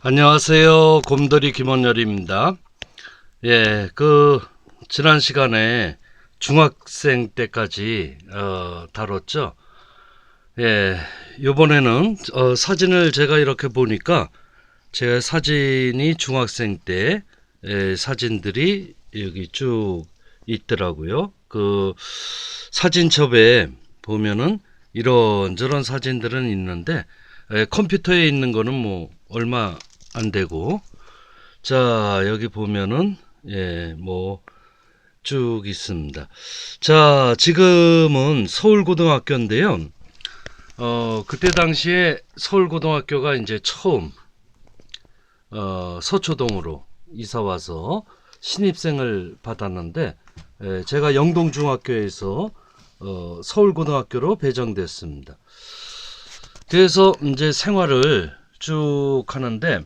안녕하세요. 곰돌이 김원열입니다. 예, 그 지난 시간에 중학생 때까지 어, 다뤘죠. 예, 요번에는 어, 사진을 제가 이렇게 보니까 제 사진이 중학생 때 예, 사진들이 여기 쭉 있더라고요. 그 사진첩에 보면은 이런저런 사진들은 있는데 예, 컴퓨터에 있는 거는 뭐 얼마 안 되고 자 여기 보면은 예 뭐 쭉 있습니다. 자 지금은 서울고등학교인데요. 어 그때 당시에 서울고등학교가 이제 처음 어 서초동으로 이사 와서 신입생을 받았는데 예, 제가 영동중학교에서 어, 서울고등학교로 배정됐습니다. 그래서 이제 생활을 쭉 하는데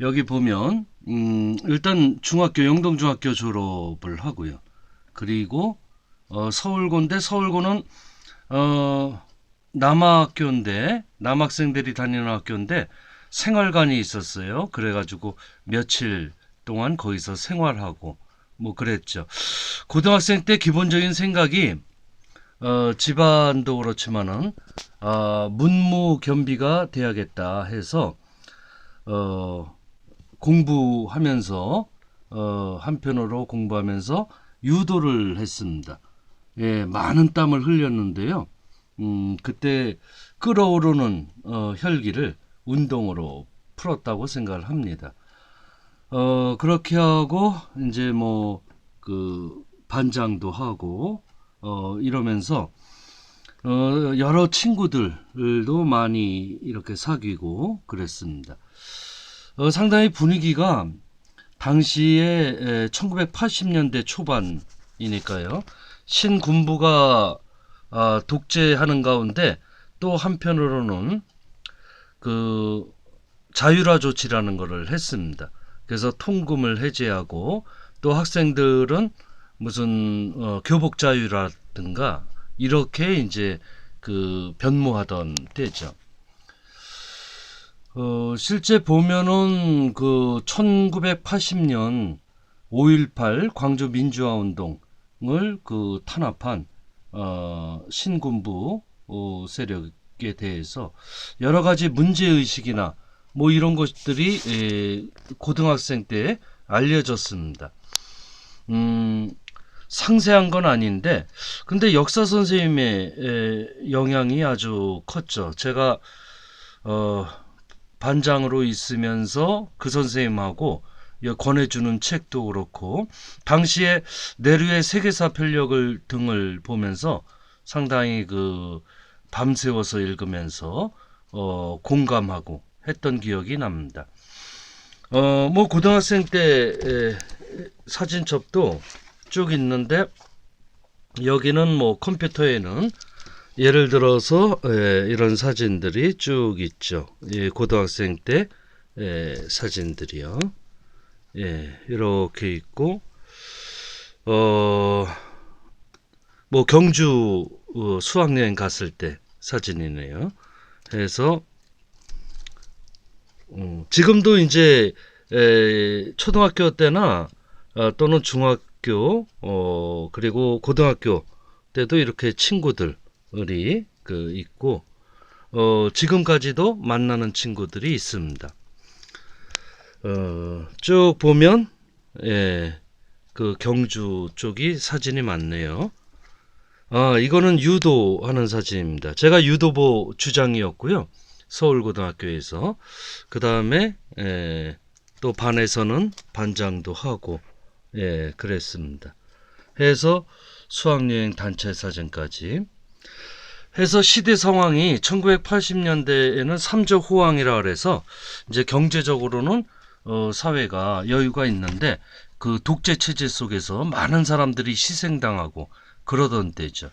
여기 보면 음, 일단 중학교 영동중학교 졸업을 하고요. 그리고 어, 서울고인데 서울고는 어, 남학교인데 남학생들이 다니는 학교인데 생활관이 있었어요. 그래가지고 며칠 동안 거기서 생활하고 뭐 그랬죠. 고등학생 때 기본적인 생각이 어, 집안도 그렇지만은 아, 문무 겸비가 돼야겠다 해서 어, 공부하면서 어, 한편으로 공부하면서 유도를 했습니다. 예, 많은 땀을 흘렸는데요. 음, 그때 끓어오르는 어, 혈기를 운동으로 풀었다고 생각을 합니다. 어, 그렇게 하고 이제 뭐 그 반장도 하고 어, 이러면서 어, 여러 친구들도 많이 이렇게 사귀고 그랬습니다. 어, 상당히 분위기가 당시에 에, 1980년대 초반이니까요. 신군부가 아, 독재하는 가운데 또 한편으로는 그 자율화 조치라는 것을 했습니다. 그래서 통금을 해제하고 또 학생들은 무슨 어, 교복 자유라든가 이렇게 이제 그 변모하던 때죠. 어, 실제 보면은 그 1980년 5.18 광주 민주화 운동을 그 탄압한 어, 신군부 어, 세력에 대해서 여러 가지 문제 의식이나 뭐 이런 것들이 에, 고등학생 때 알려졌습니다. 음, 상세한 건 아닌데, 근데 역사 선생님의 에, 영향이 아주 컸죠. 제가 어, 반장으로 있으면서 그 선생님하고 이 권해주는 책도 그렇고, 당시에 내류의 세계사 편력을 등을 보면서 상당히 그 밤새워서 읽으면서 어, 공감하고 했던 기억이 납니다. 어, 뭐 고등학생 때 에, 사진첩도 쭉 있는데 여기는 뭐 컴퓨터에는 예를 들어서 에, 이런 사진들이 쭉 있죠. 예, 고등학생 때 에, 사진들이요. 예, 이렇게 있고 어, 뭐 경주 어, 수학여행 갔을 때 사진이네요. 해서 음, 지금도 이제 에, 초등학교 때나 어, 또는 중학교 어, 그리고 고등학교 때도 이렇게 친구들 이 그 있고 어, 지금까지도 만나는 친구들이 있습니다. 어, 쭉 보면 예, 그 경주 쪽이 사진이 많네요. 아, 이거는 유도하는 사진입니다. 제가 유도부 주장이었고요. 서울고등학교에서 그 다음에 또 반에서는 반장도 하고 예 그랬습니다. 해서 수학여행 단체 사진까지 해서 시대 상황이 1980년대에는 삼조 호황이라 그래서 이제 경제적으로는 어, 사회가 여유가 있는데 그 독재 체제 속에서 많은 사람들이 희생당하고 그러던 때죠.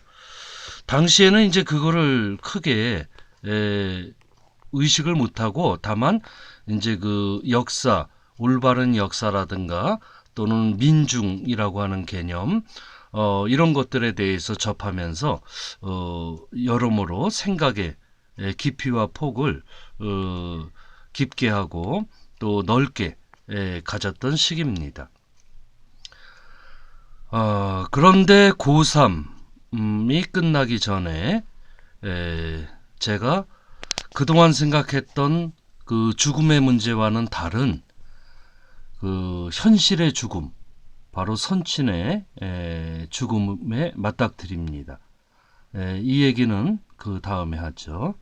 당시에는 이제 그거를 크게 에, 의식을 못하고 다만 이제 그 역사, 올바른 역사라든가 또는 민중이라고 하는 개념, 어, 이런 것들에 대해서 접하면서 어, 여러모로 생각의 깊이와 폭을 어, 깊게 하고 또 넓게 예, 가졌던 시기입니다. 어, 그런데 고3이 끝나기 전에 에, 제가 그동안 생각했던 그 죽음의 문제와는 다른 그 현실의 죽음, 바로 선친의 에, 죽음에 맞닥뜨립니다. 에, 이 얘기는 그 다음에 하죠.